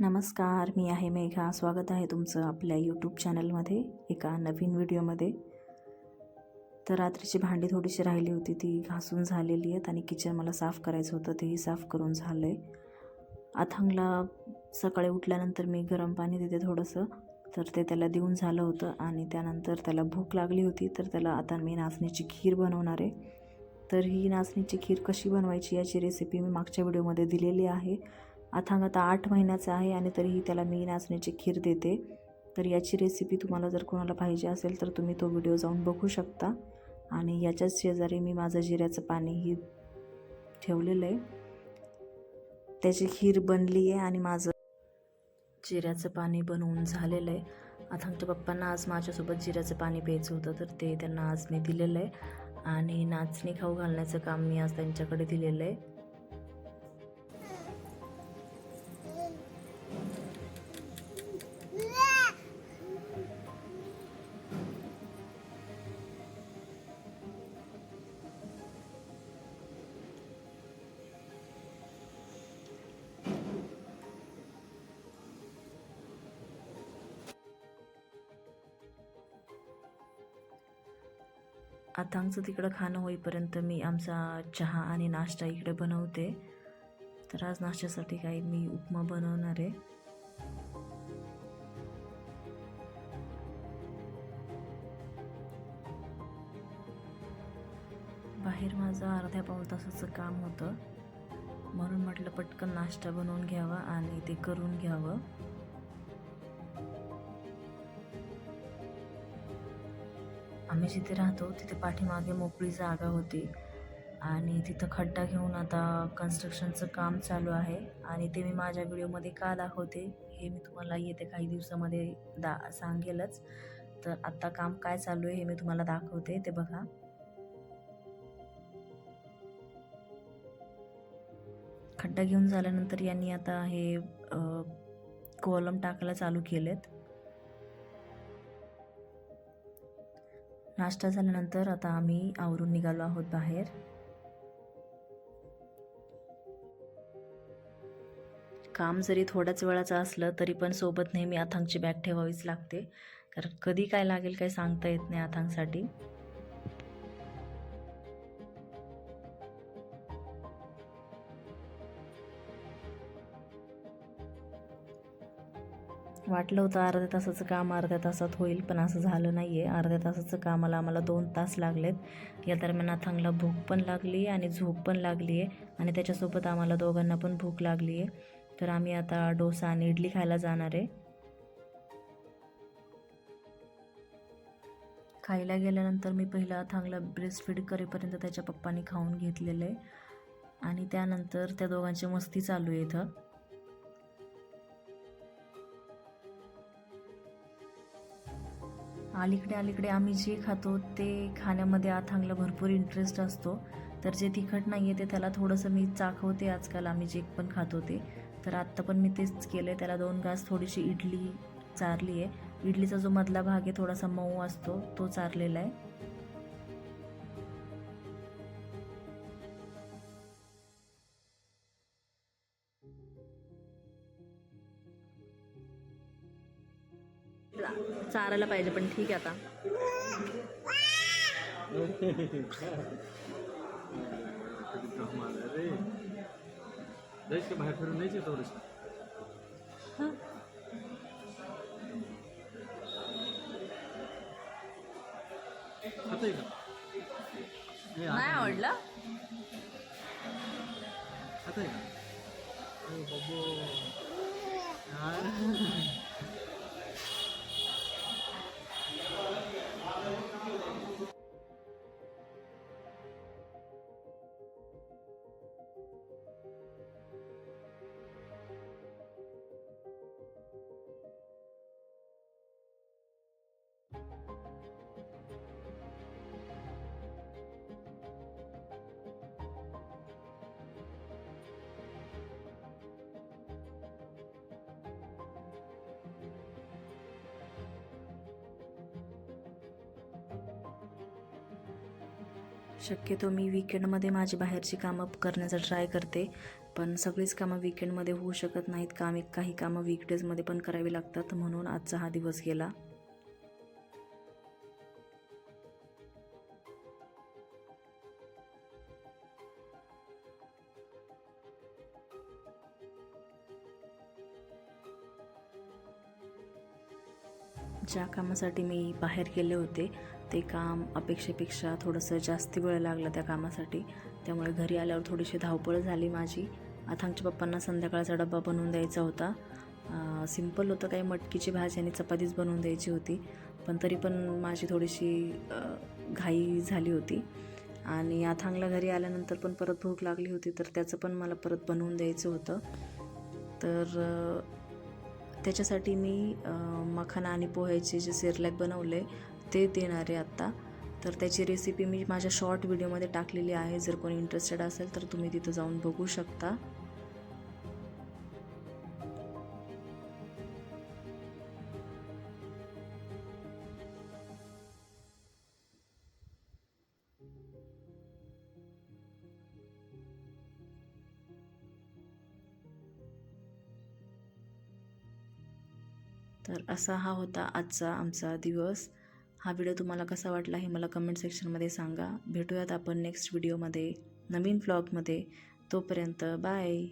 नमस्कार मी आहे मेघा. स्वागत आहे तुमचं आपल्या यूट्यूब चॅनलमध्ये एका नवीन व्हिडिओमध्ये तर रात्रीची भांडी थोडीशी राहिली होती ती घासून झालेली आहेत आणि किचन मला साफ करायचं होतं तेही साफ करून झालं आहे अथांगला सकाळी उठल्यानंतर मी गरम पाणी देते थोडंसं तर ते त्याला देऊन झालं होतं आणि त्यानंतर त्याला भूक लागली होती तर त्याला आता मी नाचणीची खीर बनवणार आहे. तर ही नाचणीची खीर कशी बनवायची याची रेसिपी मी मागच्या व्हिडिओमध्ये दिलेली आहे. अथांग आता आठ महिन्याचा आहे आणि तरीही त्याला मी नाचण्याची खीर देते. तर याची रेसिपी तुम्हाला जर कोणाला पाहिजे असेल तर तुम्ही तो व्हिडिओ जाऊन बघू शकता. आणि याच्याच शेजारी मी माझं जिऱ्याचं पाणीही ठेवलेलं आहे. त्याची खीर बनली आहे आणि माझं जिऱ्याचं पाणी बनवून झालेलं आहे. अथांगच्या पप्पांना आज माझ्यासोबत जिऱ्याचं पाणी प्यायचं होतं तर ते त्यांना आज मी दिलेलं आहे. आणि नाचणी खाऊ घालण्याचं काम मी आज त्यांच्याकडे दिलेलं आहे. अथांगचं तिकडं खाणं होईपर्यंत मी आमचा चहा आणि नाश्ता इकडे बनवते. तर आज नाश्त्यासाठी काही मी उपमा बनवणार आहे. बाहेर माझं अर्ध्या पाऊण तासाचं काम होतं. म्हणून म्हटलं पटकन नाश्ता बनवून घ्यावा आणि ते करून घ्यावं. आम्ही जिथे राहतो तिथे पाठीमागे मोकळी जागा होती. आणि तिथं खड्डा घेऊन आता कन्स्ट्रक्शनचं काम चालू आहे. आणि ते मी माझ्या व्हिडिओमध्ये का दाखवते हे मी तुम्हाला येते काही दिवसामध्ये दा सांगेलच. तर आत्ता काम काय चालू आहे हे मी तुम्हाला दाखवते ते बघा. खड्डा घेऊन झाल्यानंतर यांनी आता हे कॉलम टाकायला चालू केलेत. नाश्ता झाल्यानंतर आता आम्ही आवरून निघालो आहोत बाहेर. काम जरी थोड्याच वेळाचं असलं तरी पण सोबत नेहमी अथांगची बॅग ठेवावीच लागते. कारण कधी काय लागेल काय सांगता येत नाही अथांगसाठी वाटलं होतं अर्ध्या तासाचं काम अर्ध्या तासात होईल पण असं झालं नाही आहे अर्ध्या तासाचं कामाला आम्हाला दोन तास लागलेत. या दरम्यान अथांगला भूक पण लागली आहे आणि झोप पण लागली आहे आणि त्याच्यासोबत आम्हाला दोघांना पण भूक लागली आहे तर आम्ही आता डोसा आणि इडली खायला जाणार आहे. खायला गेल्यानंतर मी पहिला अथांगला ब्रेस्ट फीड करेपर्यंत त्याच्या पप्पांनी खाऊन घेतलेलं आहे. आणि त्यानंतर त्या दोघांची मस्ती चालू आहे इथं. अलीकडे अलीकडे आम्ही जे खातो ते खाण्यामध्ये अथांगला भरपूर इंटरेस्ट असतो. तर जे तिखट नाही आहे ते त्याला थोडंसं मी चाखवते आजकाल आम्ही जे पण खातो ते. तर आत्ता पण मी तेच केलं आहे त्याला दोन घास थोडीशी इडली चारली आहे इडलीचा जो मधला भाग आहे थोडासा मऊ असतो तो चारलेला आहे. चारायला पाहिजे पण ठीक आहे आता. बाहेर फिरून जायचं थोडंसं नाही नाही आवडलं खातंय शक्यतो मी विकेंडमध्ये माझी बाहेरची कामं करण्याचा ट्राय करते. पण सगळीच कामं विकेंडमध्ये होऊ शकत नाहीत. काम काही कामं वीकडेजमध्ये पण करावी लागतात. म्हणून आजचा हा दिवस गेला. ज्या कामासाठी मी बाहेर गेले होते ते काम अपेक्षेपेक्षा थोडंसं जास्त वेळ लागला त्या कामासाठी. त्यामुळे घरी आल्यावर थोडीशी धावपळ झाली माझी. अथांगच्या पप्पांना संध्याकाळचा डबा बनवून द्यायचा होता. सिंपल होतं काही मटकीची भाजी आणि चपातीच बनवून द्यायची होती. पण तरी पण माझी थोडीशी घाई झाली होती. आणि अथांगला घरी आल्यानंतर पण परत भूक लागली होती तर त्याचं पण मला परत बनवून द्यायचं होतं. तर त्याच्यासाठी मी अ, मखाना आणि पोह्याचे जे सेरलॅक बनवले ते देणार आहे आत्ता. तर त्याची रेसिपी मी माझ्या शॉर्ट व्हिडिओमध्ये टाकलेली आहे. जर कोणी इंटरेस्टेड असेल तर तुम्ही तिथं जाऊन बघू शकता. तर असा हा होता आजचा आमचा दिवस. हा व्हिडिओ तुम्हाला कसा वाटला हे मला कमेंट सेक्शनमध्ये सांगा. भेटूयात आपण नेक्स्ट व्हिडिओमध्ये नवीन व्लॉगमध्ये तोपर्यंत बाय.